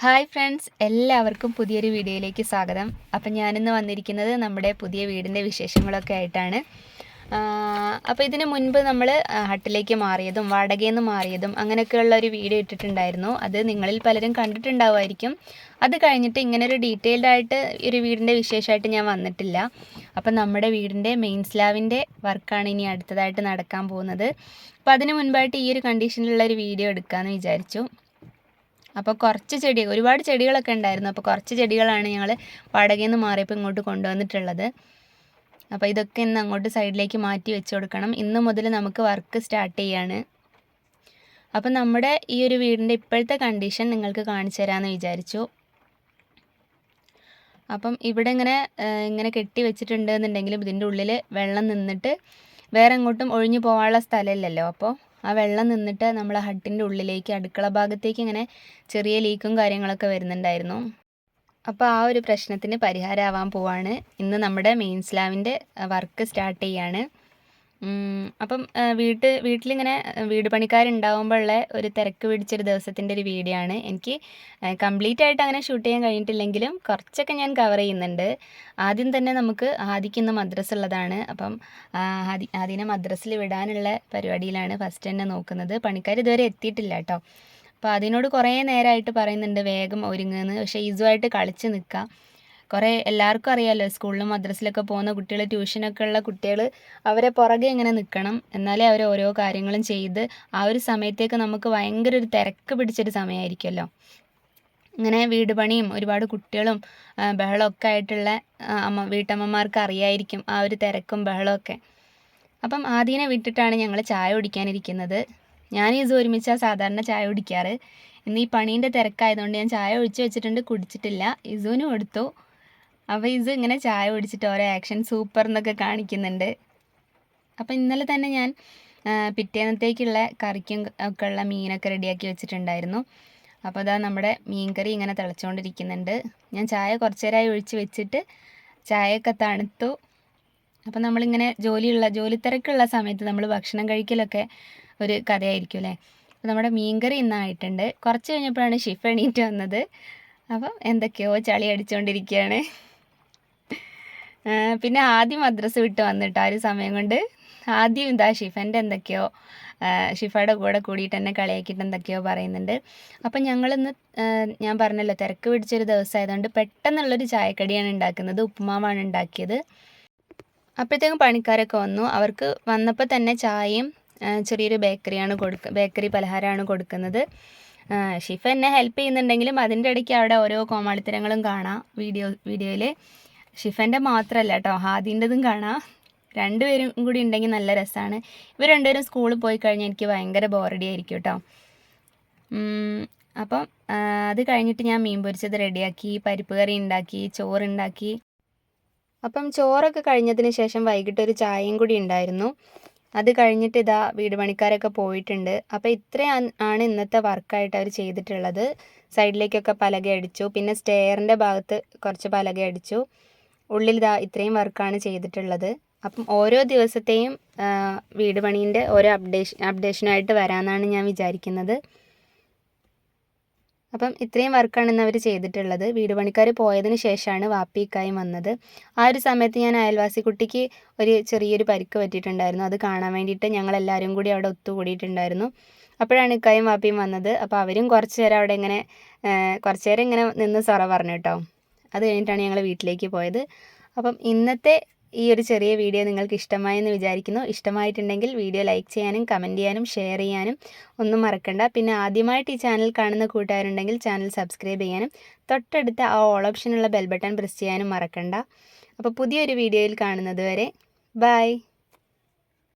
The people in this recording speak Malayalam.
ഹായ് ഫ്രണ്ട്സ് എല്ലാവർക്കും പുതിയൊരു വീഡിയോയിലേക്ക് സ്വാഗതം. അപ്പം ഞാനിന്ന് വന്നിരിക്കുന്നത് നമ്മുടെ പുതിയ വീടിന്റെ വിശേഷങ്ങളൊക്കെ ആയിട്ടാണ്. അപ്പോൾ ഇതിന് മുൻപ് നമ്മൾ ഹട്ടിലേക്ക് മാറിയതും വാടകയിൽ നിന്ന് മാറിയതും അങ്ങനെയൊക്കെയുള്ള ഒരു വീഡിയോ ഇട്ടിട്ടുണ്ടായിരുന്നു. അത് നിങ്ങളിൽ പലരും കണ്ടിട്ടുണ്ടാവുമായിരിക്കും. അത് കഴിഞ്ഞിട്ട് ഇങ്ങനെ ഒരു ഡീറ്റെയിൽഡ് ആയിട്ട് ഒരു വീടിന്റെ വിശേഷമായിട്ട് ഞാൻ വന്നിട്ടില്ല. അപ്പം നമ്മുടെ വീടിന്റെ മെയിൻ സ്ലാവിന്റെ വർക്കാണ് ഇനി അടുത്തതായിട്ട് നടക്കാൻ പോകുന്നത്. അപ്പോൾ അതിന് മുൻപായിട്ട് ഈ ഒരു കണ്ടീഷനിലുള്ള ഒരു വീഡിയോ എടുക്കാമെന്ന് വിചാരിച്ചു. അപ്പോൾ കുറച്ച് ചെടി ഒരുപാട് ചെടികളൊക്കെ ഉണ്ടായിരുന്നു. അപ്പോൾ കുറച്ച് ചെടികളാണ് ഞങ്ങൾ വാടകയിൽ നിന്ന് മാറിയപ്പോൾ ഇങ്ങോട്ട് കൊണ്ടുവന്നിട്ടുള്ളത്. അപ്പോൾ ഇതൊക്കെ ഇന്ന് അങ്ങോട്ട് സൈഡിലേക്ക് മാറ്റി വെച്ച് കൊടുക്കണം. ഇന്ന് മുതൽ നമുക്ക് വർക്ക് സ്റ്റാർട്ട് ചെയ്യാണ്. അപ്പോൾ നമ്മുടെ ഈ ഒരു വീടിന്റെ ഇപ്പോഴത്തെ കണ്ടീഷൻ നിങ്ങൾക്ക് കാണിച്ചു തരാമെന്ന് വിചാരിച്ചു. അപ്പം ഇവിടെ ഇങ്ങനെ ഇങ്ങനെ കെട്ടി വെച്ചിട്ടുണ്ട് എന്നുണ്ടെങ്കിലും ഇതിന്റെ ഉള്ളിൽ വെള്ളം നിന്നിട്ട് വേറെ എങ്ങോട്ടും ഒഴിഞ്ഞു പോകാനുള്ള സ്ഥലമില്ലല്ലോ അപ്പോൾ ആ വെള്ളം നിന്നിട്ട് നമ്മൾ ഹട്ടിന്റെ ഉള്ളിലേക്ക് അടുക്കള ഭാഗത്തേക്ക് ഇങ്ങനെ ചെറിയ ലീക്കും കാര്യങ്ങളൊക്കെ വരുന്നുണ്ടായിരുന്നു. അപ്പോൾ ആ ഒരു പ്രശ്നത്തിന് പരിഹാരമാവാൻ പോവാണ്. ഇന്ന് നമ്മുടെ മെയിൻ സ്ലാവിന്റെ വർക്ക് സ്റ്റാർട്ട് ചെയ്യാണ്. അപ്പം വീട്ട് വീട്ടിലിങ്ങനെ വീട് പണിക്കാരുണ്ടാവുമ്പോഴുള്ള ഒരു തിരക്ക് പിടിച്ചൊരു ദിവസത്തിന്റെ ഒരു വീഡിയോ ആണ് എനിക്ക് കംപ്ലീറ്റ് ആയിട്ട് അങ്ങനെ ഷൂട്ട് ചെയ്യാൻ കഴിഞ്ഞിട്ടില്ലെങ്കിലും കുറച്ചൊക്കെ ഞാൻ കവർ ചെയ്യുന്നുണ്ട്. ആദ്യം തന്നെ നമുക്ക് ആദിക്കുന്ന മദ്രസ് ഉള്ളതാണ്. അപ്പം ആദി ആദിനെ മദ്രസ്സിൽ വിടാനുള്ള പരിപാടിയിലാണ് ഫസ്റ്റ് തന്നെ നോക്കുന്നത്. പണിക്കാർ ഇതുവരെ എത്തിയിട്ടില്ല കേട്ടോ. അപ്പോൾ അതിനോട് കുറേ നേരമായിട്ട് പറയുന്നുണ്ട് വേഗം ഒരുങ്ങുന്നു. പക്ഷേ ഇസുമായിട്ട് കളിച്ച് നിൽക്കാം. കുറേ എല്ലാവർക്കും അറിയാമല്ലോ സ്കൂളിലും മദ്രസിലൊക്കെ പോകുന്ന കുട്ടികൾ ട്യൂഷനൊക്കെ ഉള്ള കുട്ടികൾ അവരെ പുറകെ ഇങ്ങനെ നിൽക്കണം എന്നാലേ അവർ ഓരോ കാര്യങ്ങളും ചെയ്ത് ആ ഒരു സമയത്തേക്ക് നമുക്ക് ഭയങ്കര ഒരു തിരക്ക് പിടിച്ചൊരു സമയമായിരിക്കുമല്ലോ ഇങ്ങനെ വീട് പണിയും ഒരുപാട് കുട്ടികളും ബഹളമൊക്കെ ആയിട്ടുള്ള അമ്മ വീട്ടമ്മമാർക്ക് അറിയായിരിക്കും ആ ഒരു തിരക്കും ബഹളമൊക്കെ. അപ്പം ആദ്യനെ വിട്ടിട്ടാണ് ഞങ്ങൾ ചായ കുടിക്കാനിരിക്കുന്നത്. ഞാൻ ഇത് ഒരുമിച്ചാണ് സാധാരണ ചായ കുടിക്കാറ്. ഇന്ന് ഈ പണീന്റെ തിരക്കായതുകൊണ്ട് ഞാൻ ചായ ഒഴിച്ചു വെച്ചിട്ടുണ്ട് കുടിച്ചിട്ടില്ല. ഇസുവിനും എടുത്തു അപ്പോൾ ഇത് ഇങ്ങനെ ചായ കുടിച്ചിട്ട് ഓരോ ആക്ഷൻ സൂപ്പർ എന്നൊക്കെ കാണിക്കുന്നുണ്ട്. അപ്പോൾ ഇന്നലെ തന്നെ ഞാൻ പിറ്റേന്നത്തേക്കുള്ള കറിക്കും ഒക്കെ ഉള്ള മീനൊക്കെ റെഡിയാക്കി വെച്ചിട്ടുണ്ടായിരുന്നു. അപ്പോൾ അതാ നമ്മുടെ മീൻകറി ഇങ്ങനെ തിളച്ചുകൊണ്ടിരിക്കുന്നുണ്ട് ഞാൻ ചായ കുറച്ച് നേരമായി ഒഴിച്ച് വെച്ചിട്ട് ചായയൊക്കെ തണുത്തു. അപ്പോൾ നമ്മളിങ്ങനെ ജോലിയുള്ള ജോലി തിരക്കുള്ള സമയത്ത് നമ്മൾ ഭക്ഷണം കഴിക്കലൊക്കെ ഒരു കഥയായിരിക്കും അല്ലേ? അപ്പോൾ നമ്മുടെ മീൻകറി ഇന്നായിട്ടുണ്ട് കുറച്ച് കഴിഞ്ഞപ്പോഴാണ് ഷിഫ് എണീറ്റ് വന്നത്. അപ്പം എന്തൊക്കെയോ ചളി അടിച്ചുകൊണ്ടിരിക്കുകയാണ് പിന്നെ ആദ്യം മദ്രസ വിട്ട് വന്നിട്ട് ആ ഒരു സമയം കൊണ്ട് ആദ്യം ഇതാ ഷിഫന്റെ എന്തൊക്കെയോ ഷിഫയുടെ കൂടെ കൂടിയിട്ട് എന്നെ കളിയാക്കിയിട്ട് എന്തൊക്കെയോ പറയുന്നുണ്ട്. അപ്പം ഞങ്ങളിന്ന് ഞാൻ പറഞ്ഞല്ലോ തിരക്ക് പിടിച്ചൊരു ദിവസമായതുകൊണ്ട് പെട്ടെന്നുള്ളൊരു ചായക്കടിയാണ് ഉണ്ടാക്കുന്നത് ഉപ്പുമാവാണ് ഉണ്ടാക്കിയത്. അപ്പോഴത്തേക്കും പണിക്കാരൊക്കെ വന്നു. അവർക്ക് വന്നപ്പോൾ തന്നെ ചായയും ചെറിയൊരു ബേക്കറിയാണ് കൊടുക്കുക ബേക്കറി പലഹാരമാണ് കൊടുക്കുന്നത്. ഷിഫ എന്നെ ഹെൽപ്പ് ചെയ്യുന്നുണ്ടെങ്കിലും അതിന്റെ ഇടയ്ക്ക് അവിടെ ഓരോ കോമാളിത്തരങ്ങളും കാണാം വീഡിയോ വീഡിയോയിൽ ഷിഫന്റെ മാത്രമല്ല കേട്ടോ ഹാദീന്റെതും കാണാം. രണ്ടുപേരും കൂടി ഉണ്ടെങ്കിൽ നല്ല രസമാണ് ഇവർ രണ്ടുപേരും സ്കൂളിൽ പോയി കഴിഞ്ഞാൽ എനിക്ക് ഭയങ്കര ബോറടി ആയിരിക്കും കേട്ടോ അപ്പം അത് കഴിഞ്ഞിട്ട് ഞാൻ മീൻ പൊരിച്ചത് റെഡിയാക്കി പരിപ്പ് കറി ഉണ്ടാക്കി ചോറുണ്ടാക്കി അപ്പം ചോറൊക്കെ കഴിഞ്ഞതിന് ശേഷം വൈകിട്ട് ഒരു ചായയും കൂടി ഉണ്ടായിരുന്നു. അത് കഴിഞ്ഞിട്ട് ഇതാ വീട് പണിക്കാരൊക്കെ പോയിട്ടുണ്ട്. അപ്പം ഇത്രയാണ് ആണ് ഇന്നത്തെ വർക്കായിട്ട് അവർ ചെയ്തിട്ടുള്ളത്. സൈഡിലേക്കൊക്കെ പലക അടിച്ചു. പിന്നെ സ്റ്റെയറിന്റെ ഭാഗത്ത് കുറച്ച് പലക അടിച്ചു. ഉള്ളിൽ ഇതാ ഇത്രയും വർക്കാണ് ചെയ്തിട്ടുള്ളത്. അപ്പം ഓരോ ദിവസത്തെയും വീട് പണീന്റെ ഓരോ അപ്ഡേഷൻ അപ്ഡേഷനായിട്ട് വരാമെന്നാണ് ഞാൻ വിചാരിക്കുന്നത്. അപ്പം ഇത്രയും വർക്കാണ് ഇന്ന് അവർ ചെയ്തിട്ടുള്ളത്. വീട് പണിക്കാർ പോയതിന് ശേഷമാണ് വാപ്പിക്കായി വന്നത്. ആ ഒരു സമയത്ത് ഞാൻ അയൽവാസി കുട്ടിക്ക് ഒരു ചെറിയൊരു പരിക്ക് പറ്റിയിട്ടുണ്ടായിരുന്നു. അത് കാണാൻ വേണ്ടിയിട്ട് ഞങ്ങൾ എല്ലാവരും കൂടി അവിടെ ഒത്തുകൂടിയിട്ടുണ്ടായിരുന്നു. അപ്പോഴാണ് ഇക്കായും വാപ്പിയും വന്നത്. അപ്പോൾ അവരും കുറച്ച് നേരം അവിടെ ഇങ്ങനെ കുറച്ച് നേരം ഇങ്ങനെ നിന്ന് സൊറ പറഞ്ഞു കേട്ടോ. അത് കഴിഞ്ഞിട്ടാണ് ഞങ്ങൾ വീട്ടിലേക്ക് പോയത്. അപ്പം ഇന്നത്തെ ഈ ഒരു ചെറിയ വീഡിയോ നിങ്ങൾക്ക് ഇഷ്ടമായെന്ന് വിചാരിക്കുന്നു. ഇഷ്ടമായിട്ടുണ്ടെങ്കിൽ വീഡിയോ ലൈക്ക് ചെയ്യാനും കമന്റ് ചെയ്യാനും ഷെയർ ചെയ്യാനും ഒന്നും മറക്കണ്ട. പിന്നെ ആദ്യമായിട്ട് ഈ ചാനൽ കാണുന്ന കൂട്ടുകാരുണ്ടെങ്കിൽ ചാനൽ സബ്സ്ക്രൈബ് ചെയ്യാനും തൊട്ടടുത്ത ആ ഓൾ ഓപ്ഷനുള്ള ബെൽ ബട്ടൺ പ്രസ് ചെയ്യാനും മറക്കണ്ട. അപ്പോൾ പുതിയൊരു വീഡിയോയിൽ കാണുന്നത് വരെ ബൈ.